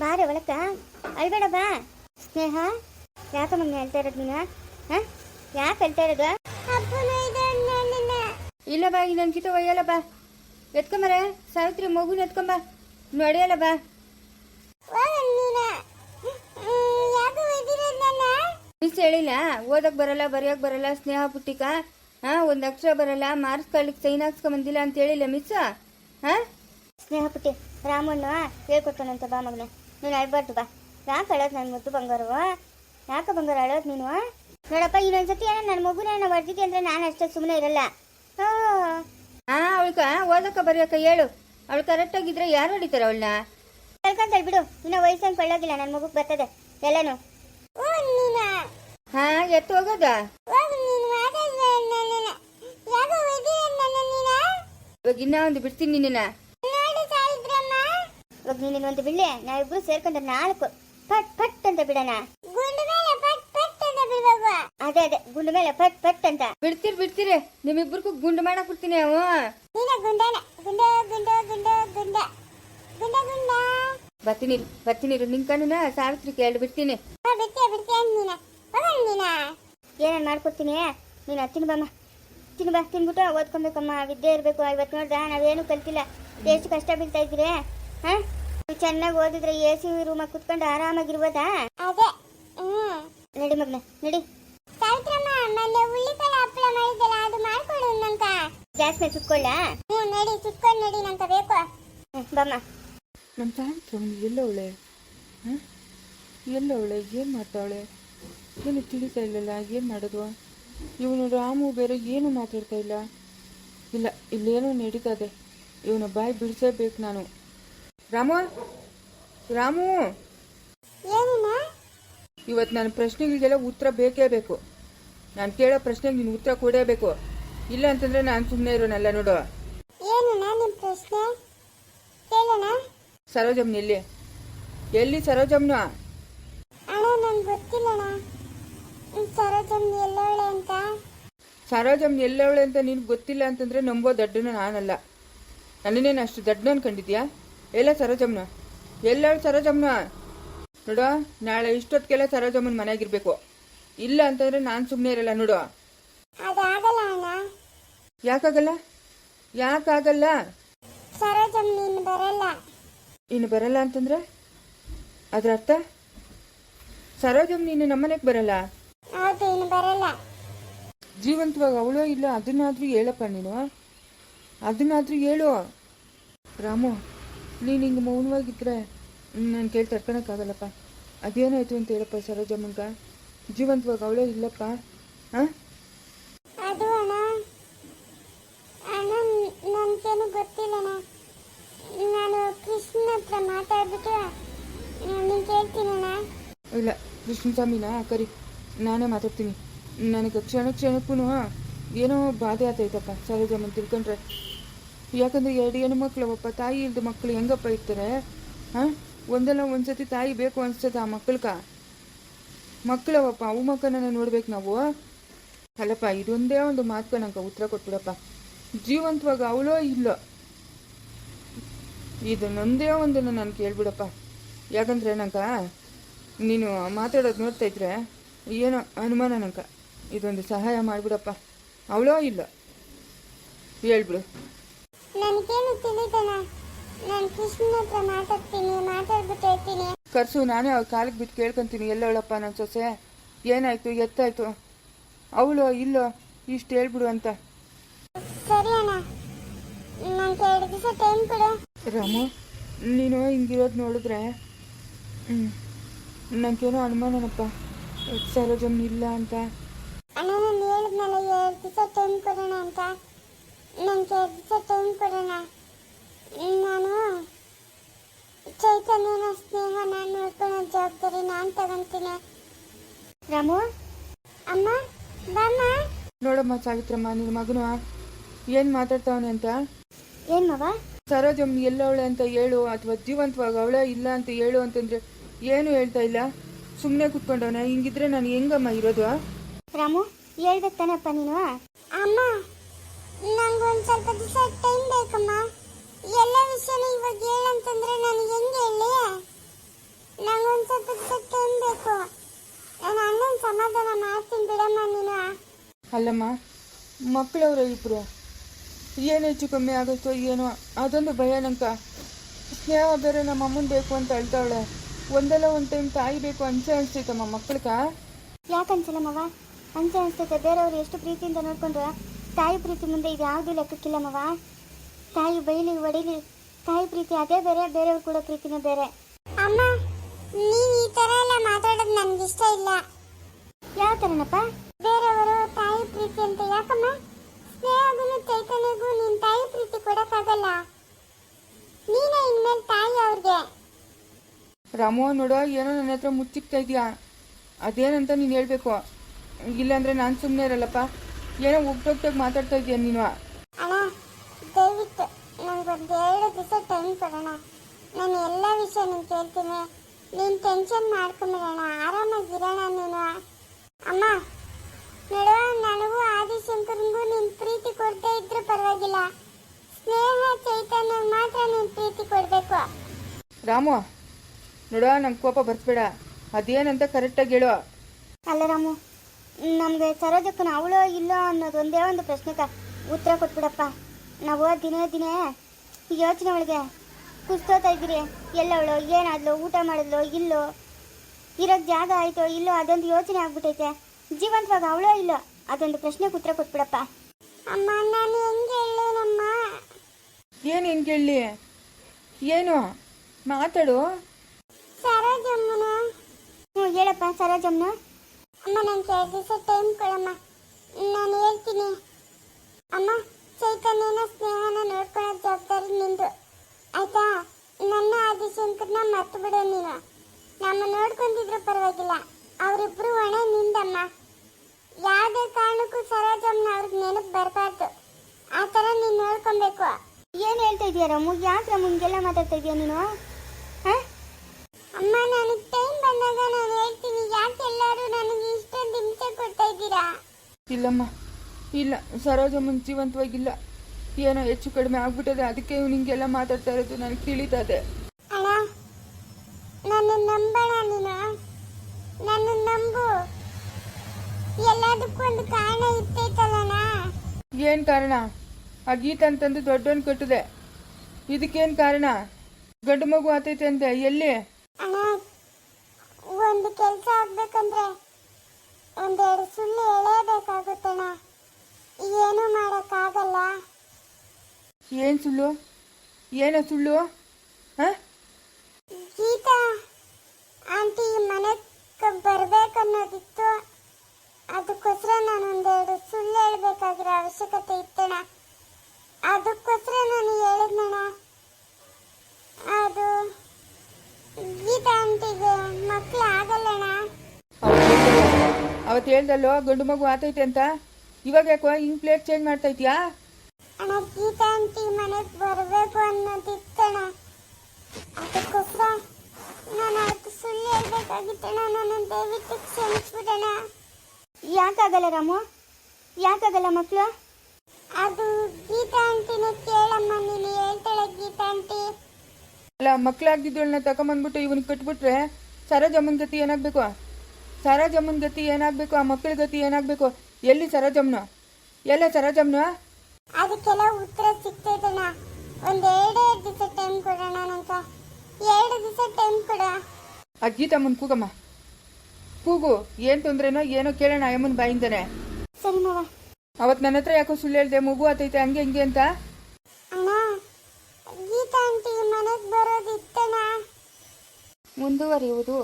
ಬಾರೆ ಒಳಕ ಅಳ್ಬೇಡ ಬಾ. ಸ್ನೇಹ ಯಾಕ ಮಗನ ಹೇಳ್ತಾ ಇರೋದು ನೀನು? ಹಾಂ? ಯಾಕೆ ಹೇಳ್ತಾ ಇರೋದು? ಇಲ್ಲ ಬಾ ಈ ನನ್ನ ಕಿತ ಒಯ್ಯಲ್ಲ ಬಾ. ಎತ್ಕೊಂಬರ ಸಾವಿತ್ರಿ ಮಗುನ ಎತ್ಕೊಂಬ. ನಡೆಯಲ್ಲ ಬಾ. ಮಿಸ್ ಹೇಳಿಲ್ಲ. ಓದಕ್ ಬರಲ್ಲ ಬರೆಯಕ್ ಬರಲ್ಲ ಸ್ನೇಹ ಪುಟ್ಟಿಕ ಹಾ ಒಂದ್ ಅಕ್ಷರ ಬರಲ್ಲ ಮಾರ್ಕ್ಸ್ ಕಳ್ಲಿಕ್ಕೆ ಸೈನ್ ಹಾಕ್ಸ್ಕೊಂಡ್ ಬಂದಿಲ್ಲ ಅಂತ ಹೇಳಿಲ್ಲ ಮಿಸ್ ಹಾ? ಸ್ನೇಹ ಪುಟ್ಟಿ ರಾಮಣ್ಣ ಹೇಳ್ಕೊಟ್ಟನಂತ ಬಾ ಮಗನ. ನೀನು ಅಳ್ಬಾರ್ದು ಬಾ. ಯಾಕೆ ಅಳೋದು ನನ್ನ ಮುದ್ದು ಬಂಗಾರವ ಯಾಕೆ ಬಂಗಾರ ಅಳೋದು ನೀನು ನೋಡಪ್ಪ ಇನ್ನೊಂದ್ಸತಿ ಏನೋ ನನ್ನ ಮಗುನ ನಾನು ಹೊಡೆದಿದ್ದೆ ಅಂದ್ರೆ ನಾನು ಅಷ್ಟೇ ಸುಮ್ಮನೆ ಇರಲ್ಲ. ಹಾಂ. ಅವಳ್ಕ ಓದಕ್ಕ ಬರೆಯಕ್ಕ ಹೇಳು. ಅವಳು ಕರೆಕ್ಟಾಗಿದ್ರೆ ಯಾರು ಹೊಡಿತಾರೆ ಅವಳನ್ನ? ಕಳ್ಕೊಂತಾಳೆ ಬಿಡು. ಇನ್ನು ವಯಸ್ಸಂಗೆ ಕೊಳ್ಳೋಗಿಲ್ಲ ನನ್ನ ಮಗುಗೆ ಬರ್ತದೆ. ಎಲ್ಲನೂ. ಹಾ ಎತ್ತು ಹೋಗೋದ? ಇವಾಗ ಇನ್ನ ಒಂದು ಬಿಡ್ತೀನಿ ನಿನ್ನ ಇವಾಗ ನೀನು ಒಂದು ಬಿಳ್ಳೆ ನಾವಿಬ್ರು ಸೇರ್ಕೊಂಡ್ರೆ ನಾಲ್ಕು. ಪಟ್ ಪಟ್ ಅಂತ ಬಿಡೋಣ. ಅದೇ ಅದೇ ಗುಂಡು ಮೇಲೆ ಪಟ್ ಪಟ್ ಅಂತ. ಬಿಡ್ತೀರಿ ಬಿಡ್ತೀರಿ. ನಿಮ್ಮಿಬ್ರಿಗೂ ಗುಂಡು ಮಾಡಕ್ ಬಿಡ್ತೀನಿ ಅವು. ಬರ್ತೀನಿ ಬರ್ತೀನಿ ನಿನ್ ಕಣ್ಣನ ಸಾವಿತ್ರಿ ಕೇಳಿ ಬಿಡ್ತೀನಿ. ಏನೇನು ಮಾಡ್ಕೊಡ್ತೀನಿ? ನೀನು ತಿನ್ಬಮ್ಮ ತಿನ್ಬ ತಿನ್ಬಿಟ್ಟು ಓದ್ಕೊಬೇಕಮ್ಮ. ವಿದ್ಯೆ ಇರಬೇಕು. ಇವತ್ತು ನೋಡ್ದ ನಾವೇನು ಕಲ್ತಿಲ್ಲ. ಎಷ್ಟು ಕಷ್ಟ ಬೀಳ್ತಾ ಇದ್ದೀರಿ? ಹಾ? ಚೆನ್ನಾಗಿ ಓದಿದ್ರೆ ಎ ಸಿ ರೂಮಾಗ ಕುತ್ಕೊಂಡು ಆರಾಮಾಗಿರ್ಬೋದಾ? ಅದೇ. ನಡಿ ಮಗ್ನ ನಡಿ. ಸಾವಿತ್ರಮ್ಮ ಮೊನ್ನೆ ಹುಳ್ಳಿಕಾಳು ಹಪ್ಪಳ ಮಾಡಿದ್ದಲ್ಲ ಅದು ಮಾಡ್ಕೊಡು ನಂಕ ಗ್ಯಾಸ್ ಮೇಲೆ ಸುಟ್ಕೊಳ್ಳ? ಹ್ಞೂ ನಡಿ ಸುಟ್ಕೊಂಡು ನಡಿ ನಂಕ ಬೇಕು. ಹ್ಞೂ ಬಮ್ಮ. ನಮ್ಮ ಸಾವಿತ್ರ ಎಲ್ಲವಳೆ ಹಾಂ ಎಲ್ಲವಳೆ ಏನು ಮಾಡ್ತಾವಳೆ? ಏನು ತಿಳಿತಾ ಇಲ್ಲಲ್ಲ ಏನು ಮಾಡೋದು? ಇವನು ರಾಮು ಬೇರೆ ಏನು ಮಾತಾಡ್ತಾ ಇಲ್ಲ? ಇಲ್ಲ ಇಲ್ಲೇನೋ ನಡೀತದೆ ಇವನ ಬಾಯಿ ಬಿಡಿಸಬೇಕು ನಾನು. ರಾಮು? ರಾಮು? ಇವತ್ತು ನನ್ನ ಪ್ರಶ್ನೆಗಳಿಗೆಲ್ಲ ಉತ್ತರ ಬೇಕೇ ಬೇಕು. ನಾನು ಕೇಳೋ ಪ್ರಶ್ನೆಗೆ ನೀನು ಉತ್ತರ ಕೊಡೇಬೇಕು ಇಲ್ಲ ಅಂತಂದ್ರೆ ನಾನು ಸುಮ್ಮನೆ ಇರೋನಲ್ಲ ನೋಡು. ಸರೋಜಮ್ನ ಎಲ್ಲಿ? ಎಲ್ಲಿ ಸರೋಜಮ್ನ? ಅಣ್ಣ ನಂಗೆ ಗೊತ್ತಿಲ್ಲಣ್ಣ. ಸರೋಜಮ್ ಎಲ್ಲವಳೆ ಅಂತ. ಸರೋಜಮ್ ಎಲ್ಲವಳೆ ಅಂತ ನಿನ್ಗೆ ಗೊತ್ತಿಲ್ಲ ಅಂತಂದ್ರೆ ನಂಬೋ ದಡ್ಡನ ನಾನಲ್ಲ. ನನ್ನೇನು ಅಷ್ಟು ದಡ್ಡನ ಅನ್ಕೊಂಡಿದ್ಯಾ ಎಲ್ಲ ಸರೋಜಮ್ಮನ? ಎಲ್ಲ ಸರೋಜಮ್ಮನ? ನೋಡು ನಾಳೆ ಇಷ್ಟೊತ್ತಿಗೆಲ್ಲ ಸರೋಜಮ್ಮನ ಮನೆಯಾಗಿರ್ಬೇಕು ಇಲ್ಲ ಅಂತಂದ್ರೆ ನಾನು ಸುಮ್ಮನೆ ಇರಲ್ಲ ನೋಡು ಯಾಕಾಗಲ್ಲ? ಯಾಕಾಗಲ್ಲ? ಇನ್ನು ಬರಲ್ಲ. ಅಂತಂದ್ರೆ? ಅದ್ರ ಅರ್ಥ? ಸರೋಜಮ್ಮ ನೀನು ನಮ್ಮನೆಗೆ ಬರಲ್ಲ. ಜೀವಂತವಾಗಿ ಅವಳೋ ಇಲ್ಲ ಅದನ್ನಾದ್ರೂ ಹೇಳಪ್ಪ ನೀನು. ಅದನ್ನಾದ್ರೂ ಹೇಳು. ರಾಮು ನೀನು ಹಿಂಗೆ ಮೌನವಾಗಿದ್ರೆ ನಾನು ಕೇಳಿ ತಡ್ಕೊಳಕ್ಕಾಗಲ್ಲಪ್ಪ. ಅದೇನಾಯ್ತು ಅಂತ ಹೇಳಪ್ಪ ಸರೋಜಮ್ಮಂಗ. ಜೀವಂತವಾಗಿ ಅವಳೇ ಇಲ್ಲಪ್ಪ. ಹಾಂ? ಅದು ಅಣ್ಣ. ಅಣ್ಣ ನನಗೇನು ಗೊತ್ತಿಲ್ಲಣ್ಣ ನಾನು ಕೃಷ್ಣ ಹತ್ರ ಮಾತಾಡ್ಬಿಟ್ಟು ನೀನು ಕೇಳ್ತೀನಣ್ಣ ಇಲ್ಲ ಕೃಷ್ಣ ಸ್ವಾಮಿನ ಕರಿ. ನಾನೇ ಮಾತಾಡ್ತೀನಿ. ನನಗೆ ಕ್ಷಣ ಕ್ಷಣಕ್ಕೂ ಏನೋ ಬಾಧೆ ಆತೈತಪ್ಪ ಸರೋಜಮ್ಮನ್ ತಿಳ್ಕೊಂಡ್ರೆ. ಯಾಕಂದ್ರೆ ಎರಡು ಹೆಣ್ಣು ಒಬ್ಬ ತಾಯಿ ಇಲ್ದ ಮಕ್ಳು ಹೆಂಗಪ್ಪ ಇರ್ತಾರೆ? ಹಾಂ? ಒಂದಲ್ಲ ಒಂದ್ಸತಿ ತಾಯಿ ಬೇಕು ಅನ್ಸ್ತದ ಆ ಮಕ್ಕಳ್ಕ? ಮಕ್ಕಳವಪ್ಪ ಅವು ಮಕ್ಕಳನ್ನ ನೋಡ್ಬೇಕು ನಾವು. ಅಲ್ಲಪ್ಪ, ಇದೊಂದೇ ಒಂದು ಮಾತು ನಂಗೆ ಉತ್ತರ ಕೊಟ್ಬಿಡಪ್ಪ. ಜೀವಂತವಾಗ ಅವಳೋ ಇಲ್ಲೋ? ಇದನ್ನೊಂದೇ ಒಂದನ್ನು ನಾನು ಕೇಳ್ಬಿಡಪ್ಪ. ಯಾಕಂದ್ರೆ ನಂಗೆ ನೀನು ಮಾತಾಡೋದು ನೋಡ್ತಾ ಇದ್ರೆ ಏನೋ ಅನುಮಾನ ನಂಗೆ. ಇದೊಂದು ಸಹಾಯ ಮಾಡಿಬಿಡಪ್ಪ. ಅವಳೋ ಇಲ್ಲ? ಹೇಳ್ಬಿಡು. ನನಗೇನು ತಿಳಿದನ ನಾನು ಕೃಷ್ಣನ ಹತ್ರ ಮಾತಾಡ್ತೀನಿ ಮಾತಾಡ್ಬಿಟ್ಟು ಹೇಳ್ತೀನಿ. ಕರ್ಸು ನಾನೇ ಅವ್ರ ಕಾಲಿಗೆ ಬಿಟ್ಟು ಕೇಳ್ಕೊಂತೀನಿ. ಎಲ್ಲವಳಪ್ಪ ನನ್ನ ಸೊಸೆ? ಏನಾಯ್ತು ಎತ್ತಾಯ್ತು? ಅವಳು ಇಲ್ಲೋ? ಇಷ್ಟು ಹೇಳ್ಬಿಡು ಅಂತ. ಸರಿ ಅಣ್ಣ. ನನಗೆ ಎರಡು ದಿವಸ ಟೈಮ್ ಕೊಡು. ರಾಮು ನೀನು ಹಿಂಗಿರೋದು ನೋಡಿದ್ರೆ ನನಗೇನೋ ಅನುಮಾನನಪ್ಪ. ಸರೋಜಮ್ ಇಲ್ಲ ಅಂತ. ಅಣ್ಣ ನಾನು ಹೇಳಿದ್ನಲ್ಲ ಎರಡು ದಿವಸ ಟೈಮ್ ಕೊಡೋಣ ಅಂತ. ನನಗೆ ದಿವಸ ಟೈಮ್ ಕೊಡೋಣ ನಾನು ಚೈತನ್ಯನ ಸ್ನೇಹ ನಾನು ನೋಡ್ಕೊಳ್ಳೋ ಜವಾಬ್ದಾರಿ ನಾನು ತಗೊಂತೀನಿ ರಾಮು? ಅಮ್ಮ? ಬಾಮ್ಮ? ನೋಡಮ್ಮ ಸಾವಿತ್ರಮ್ಮ ನಿನ್ನ ಮಗನು ಏನು ಮಾತಾಡ್ತಾವನೆ ಅಂತ? ಏನ್ ಮವ? ಸರೋಜಮ್ ಎಲ್ಲವಳೆ ಅಂತ ಹೇಳು ಅಥವಾ ಜೀವಂತವಾಗ ಅವಳೆ ಇಲ್ಲ ಅಂತ ಹೇಳು ಅಂತಂದ್ರೆ ಏನು ಹೇಳ್ತಾ ಇಲ್ಲ? ಸುಮ್ಮನೆ ಕುತ್ಕೊಂಡವನ ಹಿಂಗಿದ್ರೆ ನಾನು ಹೆಂಗಮ್ಮ ಇರೋದು? ರಾಮು ಹೇಳ್ಬೇಕು ತಾನಪ್ಪ ನೀನು. ಅಮ್ಮ ನಂಗೆ ಒಂದು ಸ್ವಲ್ಪ ದಿವಸ ಟೈಮ್ ಬೇಕಮ್ಮ. ಎಲ್ಲ ವಿಷಯನ ಇವಾಗ ಹೇಳಂತಂದ್ರೆ ನಾನು ಹೆಂಗೆ ಹೇಳಿ? ನಂಗೆ ಒಂದು ಸ್ವಲ್ಪ ದಿವಸ ಟೈಮ್ ಬೇಕು. ನಾನು ಅಣ್ಣನ ಸಮಾಧಾನ ಮಾಡ್ತೀನಿ ಬಿಡಮ್ಮ ನೀನು. ಅಲ್ಲಮ್ಮ ಮಕ್ಕಳವ್ರ ಇಬ್ಬರು ಏನು ಹೆಚ್ಚು ಕಮ್ಮಿ ಆಗುತ್ತೋ ಏನೋ ಅದೊಂದು ಭಯಾನಕ ಸ್ನೇಹ ಬೇರೆ ನಮ್ಮ ಅಮ್ಮನ ಬೇಕು ಅಂತ ಹೇಳ್ತಾವಳೆ. ಒಂದಲ್ಲ ಒಂದು ಟೈಮ್ ತಾಯಿ ಬೇಕು ಅನ್ಸೆ ಅನ್ಸ್ತೈತಮ್ಮ ಮಕ್ಕಳಿಗೆ ಯಾಕೆ ಅನ್ಸಲ್ಲಮ್ಮವ ಅನ್ಸೆ ಅನ್ಸ್ತೈತೆ. ಬೇರೆಯವ್ರು ಎಷ್ಟು ಪ್ರೀತಿಯಿಂದ ನೋಡ್ಕೊಂಡ್ರೆ. ತಾಯಿ ಪ್ರೀತಿ ಮುಂದೆ ಇದು ಯಾವುದು ಲೆಕ್ಕಕ್ಕಿಲ್ಲಮ್ಮವ ತಾಯಿ ಬೈಲಿ ಒಡಿಲಿ ತಾಯಿ ಪ್ರೀತಿ ಅದೇ ಬೇರೆ ಬೇರೆಯವ್ರು ಕೂಡ ಪ್ರೀತಿನೇ ಬೇರೆ. ಅಮ್ಮ ನೀನ್ ಈ ತರ ಎಲ್ಲ ಮಾತಾಡೋದು ನನ್ಗೆ ಇಷ್ಟ ಇಲ್ಲ. ಯಾವ ತರನಪ್ಪ? ಬೇರೆಯವರು ತಾಯಿ ಪ್ರೀತಿ ಅಂತ ಯಾಕಮ್ಮ? ಸ್ನೇಹಗುನು ಚೈತನ್ಯಗೂ ನಿನ್ ತಾಯಿ ಪ್ರೀತಿ ಕೊಡಕ್ಕಾಗಲ್ಲ. ನೀನೇ ಇನ್ಮೇಲೆ ತಾಯಿ ಅವ್ರಿಗೆ. ರಾಮು ನೋಡೋ ಏನೋ ನನ್ನ ಹತ್ರ ಮುಚ್ಚಿಕ್ತಾ ಇದೆಯಾ? ಅದೇನಂತ ನೀನು ಹೇಳ್ಬೇಕು. ಇಲ್ಲಾಂದ್ರೆ ನಾನು ಸುಮ್ಮನೆ ಇರಲ್ಲಪ್ಪ. ಏನೋ ಒಗ್ಟೊಗ್ಟಾಗಿ ಮಾತಾಡ್ತಾ ಇದೀಯ ನೀನು? ಅಣ್ಣ ದಯವಿಟ್ಟು ನನಗೊಂದು ಎರಡು ದಿವಸ ಟೈಮ್ ಕೊಡೋಣ. ನಾನು ಎಲ್ಲ ವಿಷಯ ನೀನು ಕೇಳ್ತೀನಿ. ನೀನು ಟೆನ್ಷನ್ ಮಾಡ್ಕೊಂಬಿಡೋಣ ಆರಾಮಾಗಿರೋಣ ನೀನು. ಅಮ್ಮ ನೋಡುವ ನನಗೂ ಆದಿಶಂಕರ್ಗೂ ನೀನು ಪ್ರೀತಿ ಕೊಡ್ತಾ ಇದ್ರೂ ಪರವಾಗಿಲ್ಲ. ಸ್ನೇಹ ಚೈತನ್ಯ ಮಾತ್ರ ನೀನು ಪ್ರೀತಿ ಕೊಡಬೇಕು. ರಾಮು ನೋಡೋ ನಂಗೆ ಕೋಪ ಬರ್ಸ್ಬೇಡ ಅದೇನಂತ ಕರೆಕ್ಟಾಗಿ ಹೇಳು. ಅಲ್ಲ ರಾಮು ನಮಗೆ ಸರೋಜಕ್ಕನ ಅವಳೋ ಇಲ್ಲೋ ಅನ್ನೋದು ಒಂದೇ ಒಂದು ಪ್ರಶ್ನೆಗೆ ಉತ್ತರ ಕೊಟ್ಬಿಡಪ್ಪ. ನಾವು ದಿನೇ ದಿನೇ ಯೋಚನೆ ಒಳಗೆ ಕುಸ್ತೋತಾ ಇದ್ದೀರಿ. ಎಲ್ಲವಳು ಏನಾದ್ಲು ಊಟ ಮಾಡಿದ್ಲು ಇಲ್ಲೋ? ಇರೋಕ್ಕೆ ಜಾಗ ಆಯ್ತೋ ಇಲ್ಲೋ ಅದೊಂದು ಯೋಚನೆ ಆಗ್ಬಿಟ್ಟೈತೆ ಜೀವಂತವಾಗ ಅವಳೋ ಇಲ್ಲೋ? ಅದೊಂದು ಪ್ರಶ್ನೆಗೆ ಉತ್ತರ ಕೊಟ್ಬಿಡಪ್ಪ. ಅಮ್ಮ ನಾನು ಹೆಂಗೆ ಹೇಳೋನಮ್ಮ ಏನು ಹೆಂಗೆ ಹೇಳಿ? ಏನು? ಮಾತಾಡು. ಸರೋಜಮ್ಮನ? ಹ್ಞೂ ಹೇಳಪ್ಪ ಸರೋಜಮ್ಮನ. ಅಮ್ಮ ನನಗೆ ಎರಡು ಟೈಮ್ ಕೊಡಮ್ಮ. ನಾನು ಹೇಳ್ತೀನಿ. ಅಮ್ಮ, ಚೈತನ್ಯನ ಸ್ನೇಹನ ನೋಡ್ಕೊಳ್ಳೋ ಜವಾಬ್ದಾರಿ ನಿಂದು. ಆಯ್ತಾ? ನನ್ನ ಆದಿಶಂಕರ್ನ ಮರ್ತು ಬಿಡೋ ನೀನು. ನಮ್ಮ ನೋಡ್ಕೊಂಡಿದ್ರು ಪರವಾಗಿಲ್ಲ. ಅವರಿಬ್ರು ಹೊಣೆ ನಿಂದಮ್ಮ. ಯಾವುದೇ ಕಾರಣಕ್ಕೂ ಸರೋಜಮ್ಮನ ಅವ್ರಿಗೆ ನೆನಪು ಬರಬಾರ್ದು. ಆ ಥರ ನೀನು ನೋಡ್ಕೊಬೇಕು. ಏನು ಹೇಳ್ತಾ ಇದೀಯ ರಮು? ಯಾಕೆ ರಮು ಹಿಂಗೆಲ್ಲ ಮಾತಾಡ್ತಾ ಇದೀಯ ನೀನು? ಇಲ್ಲಮ್ಮ. ಇಲ್ಲ ಸರೋಜ ಜೀವಂತವಾಗಿಲ್ಲ ಏನೋ ಹೆಚ್ಚು ಕಡಿಮೆ ಆಗ್ಬಿಟ್ಟದೆ ಅದಕ್ಕೆ ಇವ್ನು ಹಿಂಗೆಲ್ಲ ಮಾತಾಡ್ತಾ ಇರೋದು ನನಗೆ ತಿಳಿತದೆ. ಅಣ್ಣ ನನ್ನ ನಂಬಣ ನೀನು? ನನ್ನ ನಂಬು? ಕಾರಣ ಏನ್ ಕಾರಣ? ಆ ಗೀತ ಅಂತಂದು ದೊಡ್ಡವನ್ ಕಟ್ಟಿದೆ. ಇದಕ್ಕೇನ್ ಕಾರಣ? ಗಂಡು ಮಗು ಆತೈತೆ ಅಂದೆ ಎಲ್ಲಿ? ಅಣ್ಣ ಒಂದು ಕೆಲಸ ಆಗ್ಬೇಕಂದ್ರೆ ಒಂದೆರಡು ಸುಳ್ಳು ಏನು ಸುಳ್ಳು? ಏನೋ ಸುಳ್ಳು? ಹಾಂ? ಗೀತಾ ಆಂಟಿ ಮನೆಗೆ ಬರ್ಬೇಕನ್ನೋದಿತ್ತು. ಅದಕ್ಕೋಸ್ಕರ ನಾನು ಒಂದೆರಡು ಸುಳ್ಳು ಹೇಳ್ಬೇಕಾಗಿರೋ ಅವಶ್ಯಕತೆ ಇತ್ತಣ್ಣ. ಅದಕ್ಕೋಸ್ಕರ ನಾನು ಹೇಳಿದ್ನಣ್ಣ. ಅದು ಗೀತಾ ಆಂಟಿಗೆ ಮಕ್ಕಳು ಆಗಲ್ಲಣ ಅವತ್ತು ಹೇಳ್ದಲ್ಲೋ ಗಂಡು ಮಗು ಆತೈತೆ ಅಂತ? ಇವಾಗ ಯಾಕೋ ಹಿಂಗ್ ಪ್ಲೇಟ್ ಚೇಂಜ್ ಮಾಡ್ತಾ ಇದೀಯಾ? ಅಣ್ಣ ಗೀತಾ ಆಂಟಿ ಮನೆಗೆ ಬರಬೇಕು ಅನ್ನೋದಿತ್ತಣ್ಣ. ಅದಕ್ಕೋಸ್ಕರ ನಾನು ಅದು ಸುಳ್ಳು ಹೇಳ್ಬೇಕಾಗಿತ್ತಣ್ಣ. ನಾನು ದಯವಿಟ್ಟು ಕ್ಷಮಿಸ್ಬಿಡಣ ಯಾಕಾಗಲ್ಲ ರಾಮು? ಯಾಕಾಗಲ್ಲ ಮಕ್ಕಳು ಅದು ಗೀತಾ ಆಂಟಿನ ಕೇಳಮ್ಮ ನೀನು ಹೇಳ್ತಾಳೆ ಗೀತಾ ಆಂಟಿ ಅಲ್ಲ ಮಕ್ಕಳಾಗಿದ್ದಳನ್ನ ತಗೊಂಬಂದ್ಬಿಟ್ಟು ಇವನಿಗೆ ಕಟ್ಬಿಟ್ರೆ ಸರೋಜಮ್ಮನ ಗತಿ ಏನಾಗಬೇಕು? ಸರೋಜಮ್ಮನ ಗತಿ ಏನಾಗಬೇಕು? ಆ ಮಕ್ಕಳ ಗತಿ ಏನಾಗಬೇಕು? ಎಲ್ಲಿ ಸರೋಜಮ್ಮನ ಎಲ್ಲ ಸರೋಜಮ್ಮನ ಅದಕ್ಕೆಲ್ಲ ಉತ್ತರ ಸಿಗ್ತೈತಣ್ಣ. ಒಂದ್ ಎರಡೇ ದಿವಸ ಟೈಮ್ ಕೊಡೋಣ ನಂತ ಎರಡು ದಿವಸ ಟೈಮ್ ಕೊಡ. ಅಜ್ಜಿ ತಮ್ಮನ್ ಕೂಗಮ್ಮ. ಕೂಗು ಏನು ತೊಂದ್ರೆನೋ ಏನೋ ಕೇಳೋಣ ಅಮ್ಮನ ಬಾಯಿಂದಾನೆ. ಸರಿ ಮಾವ. ಅವತ್ತು ನನ್ನ ಹತ್ರ ಯಾಕೋ ಸುಳ್ಳು ಹೇಳ್ದೆ ಮಗು ಆತೈತೆ ಹಂಗೆ ಹಂಗೆ ಅಂತ? ಅಣ್ಣ ಗೀತಾ ಆಂಟಿ ಮನೆಗೆ ಬರೋದಿತ್ತಣ್ಣ. ಮುಂದುವರಿಯುವುದು.